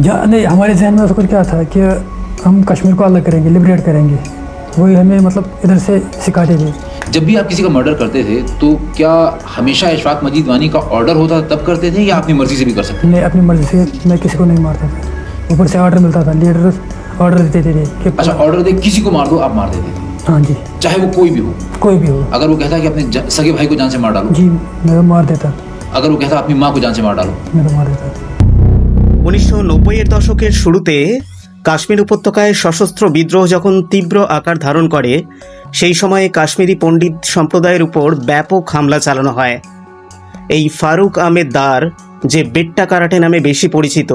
नहीं हमारे जहन में उसको क्या था कि हम कश्मीर को अलग करेंगे लिबरेट करेंगे। वही हमें मतलब इधर से सिखाते थे। जब भी आप किसी का मर्डर करते थे तो क्या हमेशा इशफाक मजीद वानी का ऑर्डर होता तब करते थे या अपनी मर्ज़ी से भी कर सकते मैं अपनी मर्ज़ी से मैं किसी को नहीं मारता था। ऊपर से ऑर्डर मिलता था लीडर ऑर्डर देते थे कि अच्छा ऑर्डर दे किसी को मार दो आप मार देते थे। हाँ जी। चाहे वो कोई भी हो। कोई भी हो। अगर वो कहता कि अपने सगे भाई को जान से मार डालो। जी मैं तो मार देता। अगर वो कहता अपनी माँ को जान से मार डालो। मैं तो मार देता। উনিশশো নব্বইয়ের দশকের শুরুতে কাশ্মীর উপত্যকায় সশস্ত্র বিদ্রোহ যখন তীব্র আকার ধারণ করে, সেই সময়ে কাশ্মীরি পণ্ডিত সম্প্রদায়ের উপর ব্যাপক হামলা চালানো হয়। এই ফারুক আহমেদ দার যে বেট্টা কারাটে নামে বেশি পরিচিত,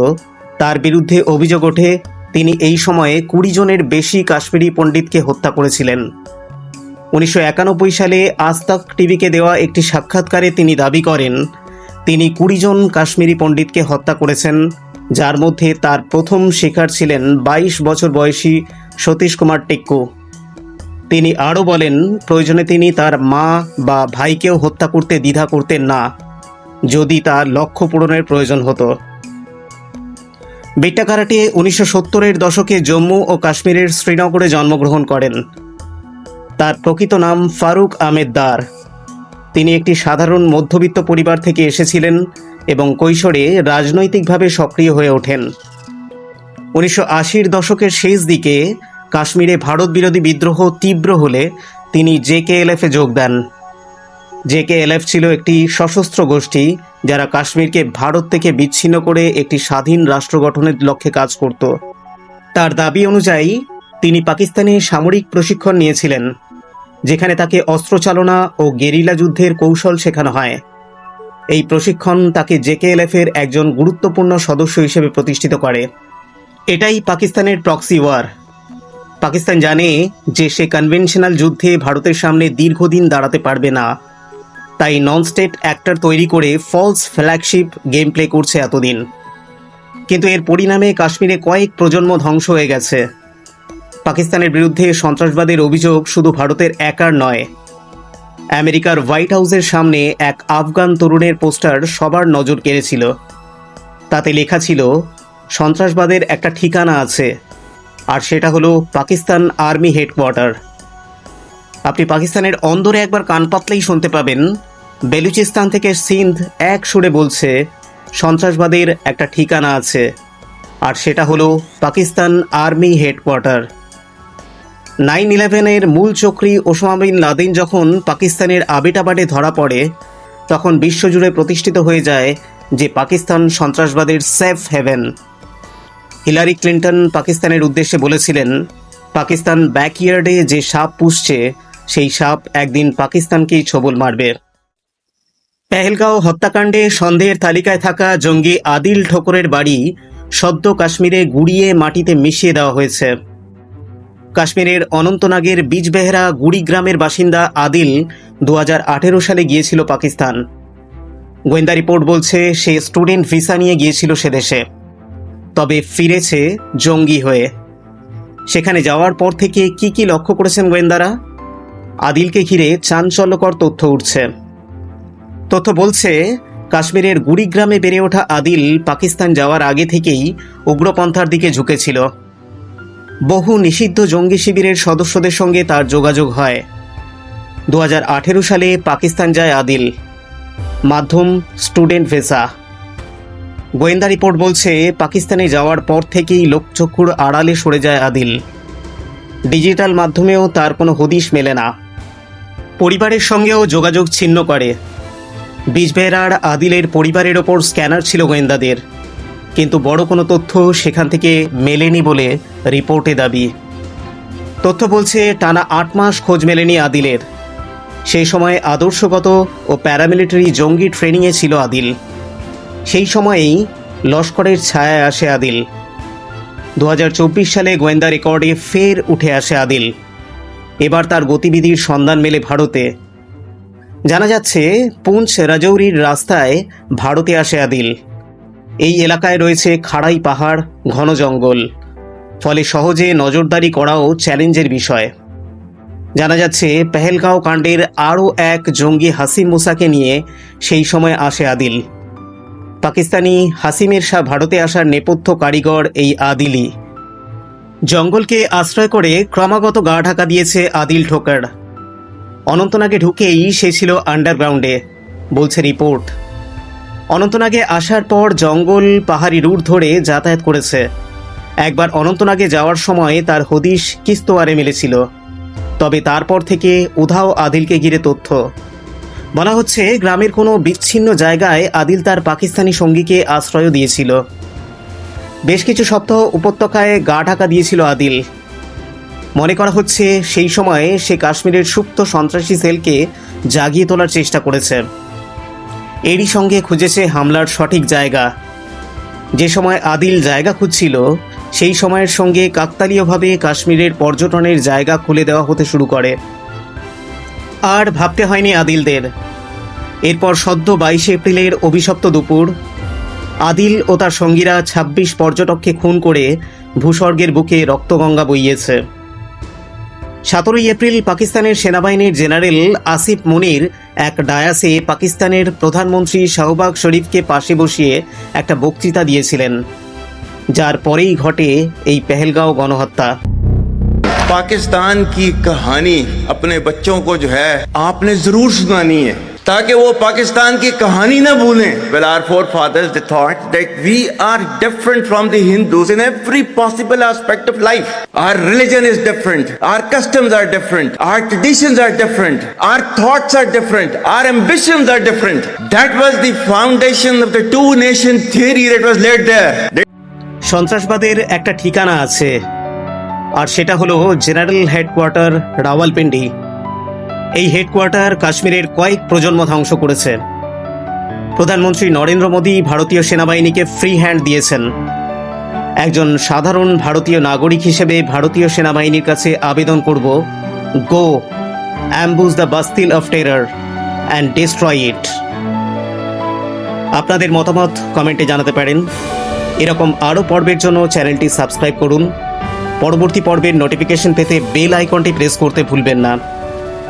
তার বিরুদ্ধে অভিযোগ ওঠে, তিনি এই সময়ে কুড়ি জনের বেশি কাশ্মীরি পণ্ডিতকে হত্যা করেছিলেন। উনিশশো একানব্বই সালে আস্তাক টিভিকে দেওয়া একটি সাক্ষাৎকারে তিনি দাবি করেন, তিনি কুড়ি জন কাশ্মীরি পণ্ডিতকে হত্যা করেছেন যার মধ্যে তার প্রথম শিকার ছিলেন বাইশ বছর বয়সী সতীশ কুমার টেক্কু। তিনি আরও বলেন, প্রয়োজনে তিনি তার মা বা ভাইকেও হত্যা করতে, দ্বিধা করতেন না, যদি তার লক্ষ্য পূরণের প্রয়োজন হতো। বেট্টা কারাটে উনিশশো সত্তরের দশকে জম্মু ও কাশ্মীরের শ্রীনগরে জন্মগ্রহণ করেন। তার প্রকৃত নাম ফারুক আহমেদ দার। তিনি একটি সাধারণ মধ্যবিত্ত পরিবার থেকে এসেছিলেন এবং কৈশোরে রাজনৈতিকভাবে সক্রিয় হয়ে ওঠেন। উনিশশো আশির দশকের শেষ দিকে কাশ্মীরে ভারত বিরোধী বিদ্রোহ তীব্র হলে তিনি জেকেএলএফে যোগ দেন। জেকেএলএফ ছিল একটি সশস্ত্র গোষ্ঠী যারা কাশ্মীরকে ভারত থেকে বিচ্ছিন্ন করে একটি স্বাধীন রাষ্ট্র গঠনের লক্ষ্যে কাজ করত। তার দাবি অনুযায়ী তিনি পাকিস্তানে সামরিক প্রশিক্ষণ নিয়েছিলেন, যেখানে তাকে অস্ত্রচালনা ও গেরিলা যুদ্ধের কৌশল শেখানো হয়। এই প্রশিক্ষণ তাকে জেকেএলএফ এর একজন গুরুত্বপূর্ণ সদস্য হিসেবে প্রতিষ্ঠিত করে। এটাই পাকিস্তানের প্রক্সি ওয়ার পাকিস্তান জানে যে সে কনভেনশনাল যুদ্ধে ভারতের সামনে দীর্ঘদিন দাঁড়াতে পারবে না। তাই নন স্টেট অ্যাক্টর তৈরি করে ফলস ফ্ল্যাগশিপ গেম প্লে করছে এতদিন। কিন্তু এর পরিণামে কাশ্মীরে কয়েক প্রজন্ম ধ্বংস হয়ে গেছে। পাকিস্তানের বিরুদ্ধে সন্ত্রাসবাদের অভিযোগ শুধু ভারতের একার নয় আমেরিকার হোয়াইট হাউসের সামনে এক আফগান তরুণের পোস্টার সবার নজর কেড়েছিল। তাতে লেখা ছিল, সন্ত্রাসবাদের একটা ঠিকানা আছে, আর সেটা হলো পাকিস্তান আর্মি হেডকোয়ার্টার। আপনি পাকিস্তানের অন্দরে একবার কান পাতলেই শুনতে পাবেন, বেলুচিস্তান থেকে সিন্ধ এক সুরে বলছে, সন্ত্রাসবাদের একটা ঠিকানা আছে, আর সেটা হলো পাকিস্তান আর্মি হেডকোয়ার্টার। নাইন ইলেভেনের মূল চক্রী ওসামা বিন লাদেন যখন পাকিস্তানের আবেটাবাডে ধরা পড়ে, তখন বিশ্বজুড়ে প্রতিষ্ঠিত হয়ে যায় যে পাকিস্তান সন্ত্রাসবাদের সেফ হেভেন হিলারি ক্লিন্টন পাকিস্তানের উদ্দেশ্যে বলেছিলেন, পাকিস্তান ব্যাকইয়ার্ডে যে সাপ পুষছে, সেই সাপ একদিন পাকিস্তানকেই ছবল মারবে। পেহেলগাঁও হত্যাকাণ্ডে সন্দেহের তালিকায় থাকা জঙ্গি আদিল ঠোকরের বাড়ি সদ্য কাশ্মীরে গুড়িয়ে মাটিতে মিশিয়ে দেওয়া হয়েছে। কাশ্মীরের অনন্তনাগের বীজবেহরা গুড়ি গ্রামের বাসিন্দা আদিল দু হাজার আঠেরো সালে গিয়েছিল পাকিস্তান। গোয়েন্দা রিপোর্ট বলছে সে স্টুডেন্ট ভিসা নিয়ে গিয়েছিল সে দেশে। তবে ফিরেছে জঙ্গি হয়ে। সেখানে যাওয়ার পর থেকে কি কি লক্ষ্য করেছেন গোয়েন্দারা? আদিলকে ঘিরে চাঞ্চল্যকর তথ্য উঠছে। তথ্য বলছে, কাশ্মীরের গুড়িগ্রামে বেড়ে ওঠা আদিল পাকিস্তান যাওয়ার আগে থেকেই উগ্রপন্থার দিকে ঝুঁকেছিল। বহু নিষিদ্ধ জঙ্গি শিবিরের সদস্যদের সঙ্গে তার যোগাযোগ হয়। দু হাজার আঠেরো সালে পাকিস্তান যায় আদিল। মাধ্যম স্টুডেন্ট ভেসা। গোয়েন্দা রিপোর্ট বলছে, পাকিস্তানে যাওয়ার পর থেকেই লোকচক্ষুর আড়ালে সরে যায় আদিল। ডিজিটাল মাধ্যমেও তার কোনো হদিশ মেলে না। পরিবারের সঙ্গেও যোগাযোগ ছিন্ন করে। বিজবেহরার আদিলের পরিবারের ওপর স্ক্যানার ছিল গোয়েন্দাদের। কিন্তু বড় কোনো তথ্য সেখান থেকে মেলেনি বলে রিপোর্টে দাবি। তথ্য বলছে, টানা আট মাস খোঁজ মেলেনি আদিলের। সেই সময় আদর্শগত ও প্যারামিলিটারি জঙ্গি ট্রেনিংয়ে ছিল আদিল। সেই সময়েই লস্করের ছায়ায় আসে আদিল। দু হাজার চব্বিশ সালে গোয়েন্দা রেকর্ডে ফের উঠে আসে আদিল। এবার তার গতিবিধির সন্ধান মেলে ভারতে। জানা যাচ্ছে, পুঞ্চ রাজৌরির রাস্তায় ভারতে আসে আদিল। এই এলাকায় রয়েছে খাড়াই পাহাড়, ঘন জঙ্গল। ফলে সহজে নজরদারি করাও চ্যালেঞ্জের বিষয়। জানা যাচ্ছে, পেহেলগাঁও কাণ্ডের আরও এক জঙ্গি হাসিম মুসাকে নিয়ে সেই সময় আসে আদিল। পাকিস্তানি হাসিমের শাহ ভারতে আসার নেপথ্য কারিগর এই আদিলই। জঙ্গলকে আশ্রয় করে ক্রমাগত গা ঢাকা দিয়েছে আদিল ঠোকার। অনন্তনাগে ঢুকেই সে ছিল আন্ডারগ্রাউন্ডে বলছে রিপোর্ট। অনন্তনাগে আসার পর জঙ্গল পাহাড়ি রুট ধরে যাতায়াত করেছে। একবার অনন্তনাগে যাওয়ার সময় তার হদিশ কিস্তোয়ারে মিলেছিল। তবে তারপর থেকে উধাও আদিলকে ঘিরে তথ্য। বলা হচ্ছে, গ্রামের কোনো বিচ্ছিন্ন জায়গায় আদিল তার পাকিস্তানি সঙ্গীকে আশ্রয় দিয়েছিল। বেশ কিছু সপ্তাহ উপত্যকায় গা ঢাকা দিয়েছিল আদিল। মনে করা হচ্ছে, সেই সময়ে সে কাশ্মীরের সুপ্ত সন্ত্রাসী সেলকে জাগিয়ে তোলার চেষ্টা করেছে। এরই সঙ্গে খুঁজেছে হামলার সঠিক জায়গা। যে সময় আদিল জায়গা খুঁজছিল, সেই সময়ের সঙ্গে কাকতালীয়ভাবে কাশ্মীরের পর্যটনের জায়গা খুলে দেওয়া হতে শুরু করে। আর ভাবতে হয়নি আদিলদের। এরপর সদ্য বাইশে এপ্রিলের অভিশপ্ত দুপুর, আদিল ও তার সঙ্গীরা ২৬ পর্যটককে খুন করে ভূস্বর্গের বুকে রক্তগঙ্গা বইয়েছে। সতেরোই এপ্রিল পাকিস্তানের সেনাবাহিনীর জেনারেল আসিফ মুনির এক ডায়াসে পাকিস্তানের প্রধানমন্ত্রী শাহবাগ শরীফকে পাশে বসিয়ে একটা বক্তৃতা দিয়েছিলেন যার পরেই ঘটে এই পেহেলগাঁও গণহত্যা पाकिस्तान की कहानी अपने बच्चों को जो है आपने जरूर सुनानी है ताकि वो पाकिस्तान की कहानी ना भूलें well our forefathers they thought that we are different from the hindus in every possible aspect of life our religion is different our customs are different our traditions are different our thoughts are different our ambitions are different that was the foundation of the two nation theory that was laid there সন্ত্রাসবাদের একটা ঠিকানা আছে আর সেটা হলো general headquarter Rawalpindi এই headquarter কাশ্মীরের কয়েক প্রজন্ম ধ্বংস করেছে। প্রধানমন্ত্রী নরেন্দ্র মোদী ভারতীয় সেনাবাহিনীকে ফ্রি হ্যান্ড দিয়েছেন। একজন সাধারণ ভারতীয় নাগরিক হিসেবে ভারতীয় সেনাবাহিনীর কাছে আবেদন করব go ambush the Bastille of terror and destroy it আপনাদের মতামত কমেন্টে জানাতে পারেন। এরকম আরও পর্বের জন্য চ্যানেলটি সাবস্ক্রাইব করুন। পরবর্তী পর্বের নোটিফিকেশন পেতে বেল আইকনটি প্রেস করতে ভুলবেন না।